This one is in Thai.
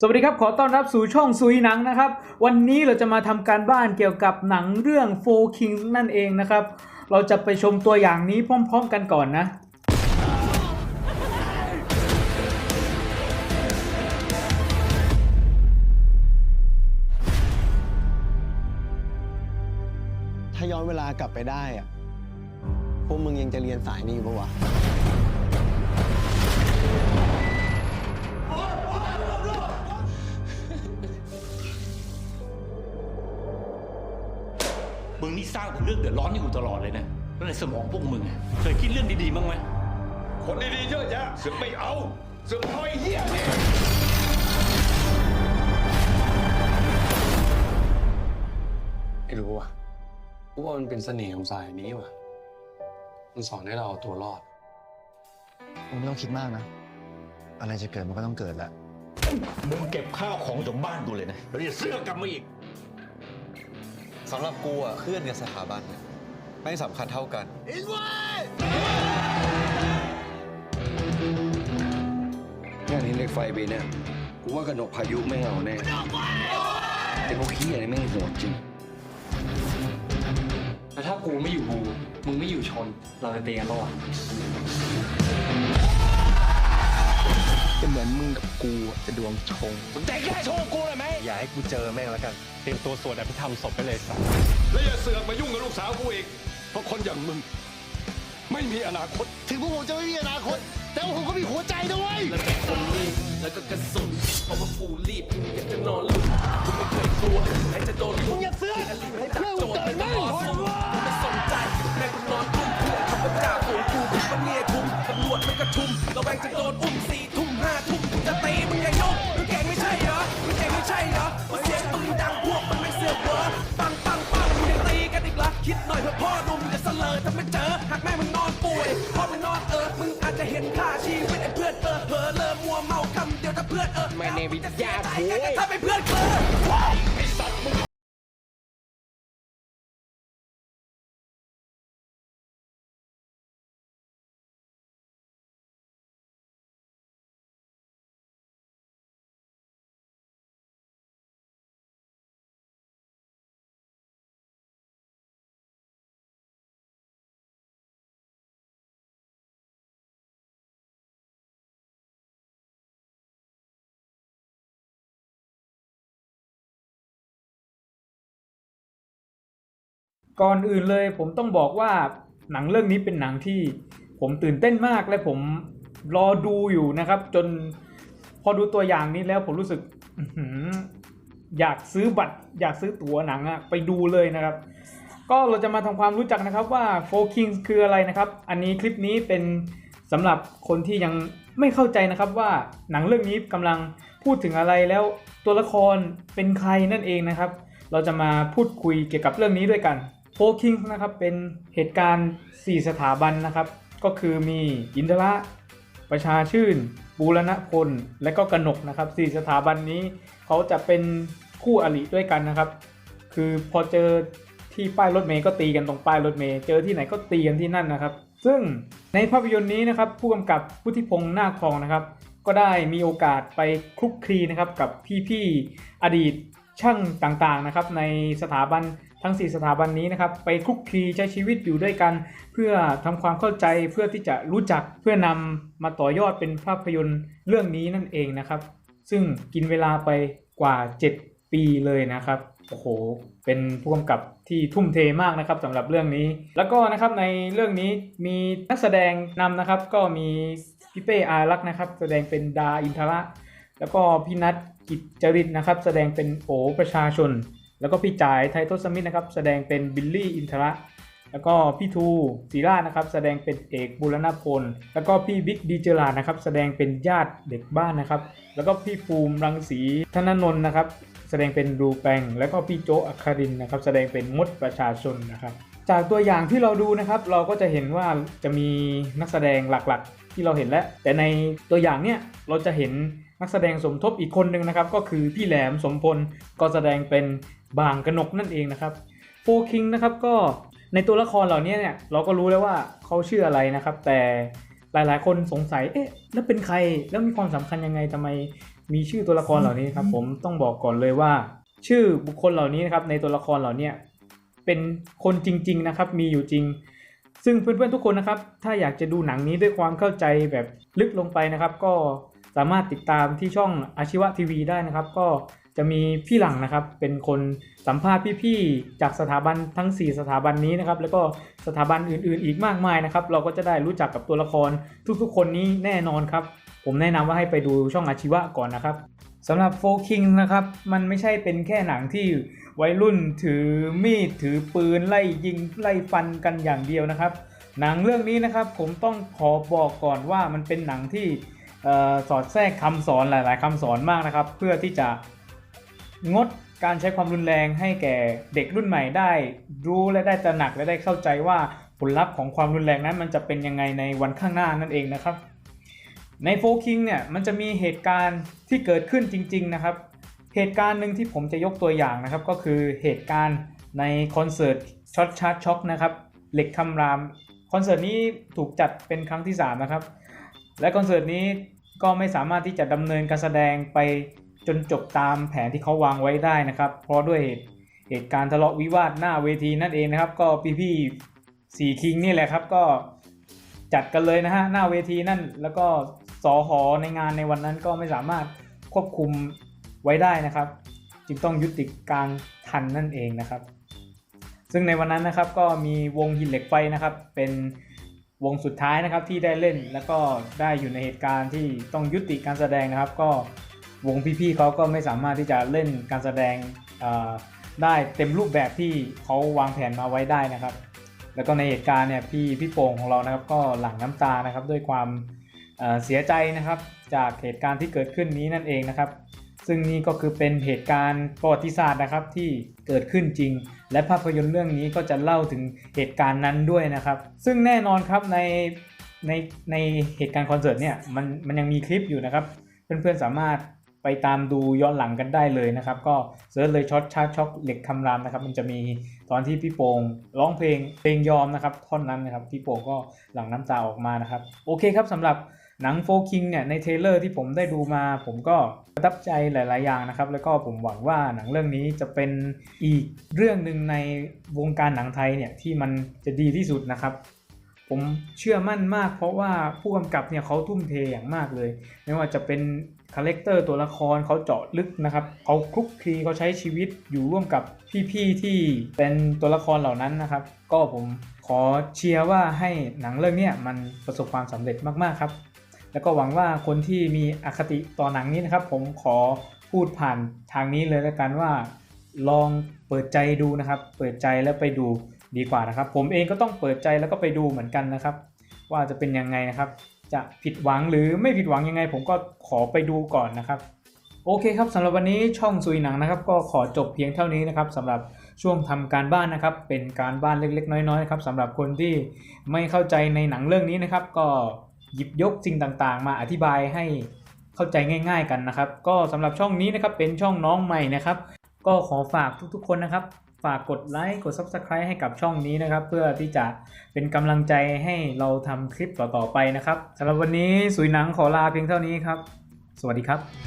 สวัสดีครับ ขอต้อนรับสู่ช่องซุยหนังนะครับ วันนี้เราจะมาทำการบ้านเกี่ยวกับหนังเรื่อง Four Kings นั่นเองนะครับ เราจะไปชมตัวอย่างนี้พร้อม ๆ กันก่อนนะ ถ้าย้อนเวลากลับไปได้อะพวกมึงยังจะเรียนสายนี้อยู่ปะวะ มึงนี่สร้างแต่เรื่องเดือดร้อนให้กูตลอดเลยนะแล้วในสมองพวกมึงอะเคยคิดเรื่องดีๆบ้างไหมคนดีๆเยอะแยะเสือกไม่เอาเสือกเอาไอ้เหี้ยนี่ไม่รู้ว่ะกูว่ามันเป็นเสน่ห์ของสายนี้ว่ะ มันสอนให้เราเอาตัวรอด มึงไม่ต้องคิดมากนะ อะไรจะเกิดมันก็ต้องเกิดแหละ มึงเก็บข้าวของจากบ้านกูเลยนะแล้วอย่าเสื้อกลับมาอีก สำหรับกูอะเพื่อนกับสถาบันเนี่ยไม่สำคัญเท่ากันงานนี้เหล็กไฟไปเนี่ยกูว่ากระหนกพายุไม่เอาแน่ไอ้พวกขี้อะไรไม่งโหดจริง แล้วถ้ากูไม่อยู่บูมึงไม่อยู่ชน เราจะเตีกันรอด จะเหมือนมึงกับกูจะดวงชงมึงแต่แค่โชว์กูเลยไหมอย่าให้กูเจอแม่งแล้วกัน เตรียมตัวสวดอภิธรรมศพไปเลยสัสแล้วอย่าเสือกมายุ่งกับลูกสาวกูอีกเพราะคนอย่างมึง ไม่มีอนาคต ถึงพวกผมจะไม่มีอนาคต แต่ว่าผมก็มีหัวใจด้วยแล้วก็กระสุนเพราะว่ากูรีบ วิทยาคุยถ้าเป็นเพื่อนเอ ก่อนอื่นเลยผมต้องบอกว่าหนังเรื่องนี้เป็นหนังที่ผมตื่นเต้นมากและผมรอดูอยู่นะครับ จนพอดูตัวอย่างนี้แล้วผมรู้สึกอยากซื้อบัตร อยากซื้อตั๋วหนังอะไปดูเลยนะครับ ก็เราจะมาทำความรู้จักนะครับว่า Four Kings คืออะไรนะครับ อันนี้คลิปนี้เป็นสำหรับคนที่ยังไม่เข้าใจนะครับว่าหนังเรื่องนี้กำลังพูดถึงอะไรแล้วตัวละครเป็นใครนั่นเองนะครับ เราจะมาพูดคุยเกี่ยวกับเรื่องนี้ด้วยกัน Four Kings นะครับเป็นเหตุการณ์ 4 สถาบันนะครับ ก็คือมีอินทระประชาชื่นบูรณพลและก็กนกนะครับ 4 สถาบันนี้เขาจะเป็นคู่อริด้วยกันนะครับ คือพอเจอที่ป้ายรถเมย์ก็ตีกันตรงป้ายรถเมย์เจอที่ไหนก็ตีกันที่นั่นนะครับ ซึ่งในภาพยนตร์นี้นะครับผู้กำกับพุทธิพงษ์นาคทองนะครับ ก็ได้มีโอกาสไปคลุกคลีนะครับกับพี่ๆอดีตช่างต่างๆนะครับในสถาบัน ทั้ง 4 สถาบันนี้นะครับไปคุกคีใช้ชีวิตอยู่ด้วยกัน เพื่อทำความเข้าใจเพื่อที่จะรู้จักเพื่อนำมาต่อยอดเป็นภาพยนตร์เรื่องนี้นั่นเองนะครับ ซึ่งกินเวลาไปกว่า 7 ปีเลยนะครับโอ้โห เป็นผู้กำกับที่ทุ่มเทมากนะครับสำหรับเรื่องนี้ แล้วก็นะครับในเรื่องนี้มีนักแสดงนำนะครับ ก็มีพี่เป้อารักษ์นะครับ แสดงเป็นดาอินทระ แล้วก็พี่นัทกิจจริตนะครับ แสดงเป็นโอประชาชน แล้วก็พี่จ่ายไททศมิตรนะครับแสดงเป็นบิลลี่อินทระ แล้วก็พี่ทูศิรานะครับแสดงเป็นเอกบุรณพล แล้วก็พี่บิ๊กดีเจลานะครับแสดงเป็นญาติเด็กบ้านนะครับ แล้วก็พี่ภูมิรังสีธนนนท์นะครับแสดงเป็นดูแปงแล้วก็พี่โจอัคคารินนะครับแสดงเป็นมดประชาชนนะครับ จากตัวอย่างที่เราดูนะครับ เราก็จะเห็นว่าจะมีนักแสดงหลักๆ ที่เราเห็นแล้ว แต่ในตัวอย่างเนี่ยเราจะเห็น นักแสดงสมทบอีกคนหนึ่งนะครับ ก็คือพี่แหลมสมพลก็แสดงเป็นบางกนกนั่นเองนะครับโฟคิงนะครับก็ในตัวละครเหล่านี้เนี่ยเราก็รู้แล้วว่าเขาชื่ออะไรนะครับ แต่หลายๆ คนสงสัยเอ๊ะแล้วเป็นใครแล้วมีความสำคัญยังไงทำไมมีชื่อตัวละครเหล่านี้ครับผมต้องบอกก่อนเลยว่า ชื่อบุคคลเหล่านี้นะครับในตัวละครเหล่านี้เป็นคนจริง ๆนะครับ มีอยู่จริง ซึ่งเพื่อนๆทุกคนนะครับ ถ้าอยากจะดูหนังนี้ด้วยความเข้าใจแบบลึกลงไปนะครับ ก็ สามารถติดตามที่ช่องอาชีวะทีวีได้นะครับ ก็จะมีพี่หลังนะครับ เป็นคนสัมภาษณ์พี่ๆจากสถาบันทั้ง 4 สถาบันนี้นะครับ แล้วก็สถาบันอื่นๆ อีกมากมายนะครับ เราก็จะได้รู้จักกับตัวละครทุกๆ คนนี้แน่นอนครับ ผมแนะนำว่าให้ไปดูช่องอาชีวะก่อนนะครับสำหรับโฟคิงนะครับ มันไม่ใช่เป็นแค่หนังที่วัยรุ่นถือมีดถือปืนไล่ยิงไล่ฟันกันอย่างเดียวนะครับ หนังเรื่องนี้นะครับผมต้องขอบอกก่อนว่ามันเป็นหนังที่ สอดแทรกคำสอนหลาย ๆคำสอนมากนะครับ เพื่อที่จะงดการใช้ความรุนแรงให้แก่เด็กรุ่นใหม่ได้รู้และได้ตระหนักและได้เข้าใจว่าผลลัพธ์ของความรุนแรงนั้น มันจะเป็นยังไงในวันข้างหน้านั่นเองนะครับ ในโฟคิงเนี่ยมันจะมีเหตุการณ์ที่เกิดขึ้นจริง ๆ นะครับ เหตุการณ์หนึ่งที่ผมจะยกตัวอย่างนะครับ ก็คือเหตุการณ์ในคอนเสิร์ตช็อตชาร์ตช็อกนะครับเหล็กคำรามคอนเสิร์ตนี้ถูกจัดเป็นครั้งที่ 3 นะครับ และคอนเสิร์ตนี้ ก็ไม่สามารถที่จะดำเนินการแสดงไปจนจบตามแผนที่เขาวางไว้ได้นะครับ เพราะด้วยเหตุการณ์ทะเลาะวิวาทหน้าเวทีนั่นเองนะครับ ก็พี่ๆสี่คิงนี่แหละครับก็จัดกันเลยนะฮะหน้าเวทีนั่น แล้วก็สอหอในงานในวันนั้นก็ไม่สามารถควบคุมไว้ได้นะครับ จึงต้องยุติการทันนั่นเองนะครับ ซึ่งในวันนั้นนะครับก็มีวงหินเหล็กไฟนะครับ เป็น วงสุดท้ายนะครับที่ได้เล่นแล้วก็ได้อยู่ในเหตุการณ์ที่ต้องยุติการแสดงนะครับ ก็วงพี่ๆเขาก็ไม่สามารถที่จะเล่นการแสดงได้เต็มรูปแบบที่เขาวางแผนมาไว้ได้นะครับ แล้วก็ในเหตุการณ์เนี่ยพี่พี่โป่งของเรานะครับ ก็หลั่งน้ำตานะครับด้วยความเสียใจนะครับ จากเหตุการณ์ที่เกิดขึ้นนี้นั่นเองนะครับ ซึ่งนี่ก็คือเป็นเหตุการณ์ประวัติศาสตร์นะครับที่เกิดขึ้นจริง และภาพยนตร์เรื่องนี้ก็จะเล่าถึงเหตุการณ์นั้นด้วยนะครับ ซึ่งแน่นอนครับในในในเหตุการณ์คอนเสิร์ตเนี่ยมันมันยังมีคลิปอยู่นะครับ เพื่อนๆสามารถไปตามดูย้อนหลังกันได้เลยนะครับ ก็เซิร์ชเลยช็อตชาร์ช็อกเหล็กคำรามนะครับ มันจะมีตอนที่พี่โป่งร้องเพลงเพลงยอมนะครับท่อนนั้นนะครับพี่โป่งก็หลั่งน้ำตาออกมานะครับ โอเคครับสำหรับ หนังโฟคิงเนี่ยในเทเลอร์ที่ผมได้ดูมา ผมก็ประทับใจหลาย ๆ อย่างนะครับ แล้วก็ผมหวังว่าหนังเรื่องนี้จะเป็นอีกเรื่องหนึ่งในวงการหนังไทยเนี่ยที่มันจะดีที่สุดนะครับ ผมเชื่อมั่นมากเพราะว่าผู้กำกับเนี่ยเขาทุ่มเทอย่างมากเลย ไม่ว่าจะเป็นคาแรคเตอร์ตัวละครเขาเจาะลึกนะครับเขาคลุกคลีเขาใช้ชีวิตอยู่ร่วมกับพี่ ๆ ที่เป็นตัวละครเหล่านั้นนะครับ ก็ผมขอเชียร์ว่าให้หนังเรื่องนี้มันประสบความสำเร็จมาก ๆ ครับ แล้วก็หวังว่าคนที่มีอคติต่อหนังนี้นะครับ ผมขอพูดผ่านทางนี้เลยแล้วกันว่า ลองเปิดใจดูนะครับ เปิดใจแล้วไปดูดีกว่านะครับ ผมเองก็ต้องเปิดใจแล้วก็ไปดูเหมือนกันนะครับ ว่าจะเป็นยังไงนะครับ จะผิดหวังหรือไม่ผิดหวังยังไง ผมก็ขอไปดูก่อนนะครับ โอเคครับสำหรับวันนี้ช่องซุยหนังนะครับ ก็ขอจบเพียงเท่านี้นะครับสำหรับช่วงทำการบ้านนะครับ เป็นการบ้านเล็กๆ น้อยๆนะครับสำหรับคนที่ไม่เข้าใจในหนังเรื่องนี้นะครับ ก็ หยิบยกสิ่งต่างๆ มาอธิบายให้เข้าใจง่าย ๆ กันนะครับ ก็สำหรับช่องนี้นะครับเป็นช่องน้องใหม่นะครับ ก็ขอฝากทุกๆคนนะครับ ฝากกดไลค์กด Subscribe ให้กับช่องนี้นะครับ เพื่อที่จะเป็นกำลังใจให้เราทำคลิปต่อๆไปนะครับสำหรับวันนี้สุยหนังขอลาเพียงเท่านี้ครับ สวัสดีครับ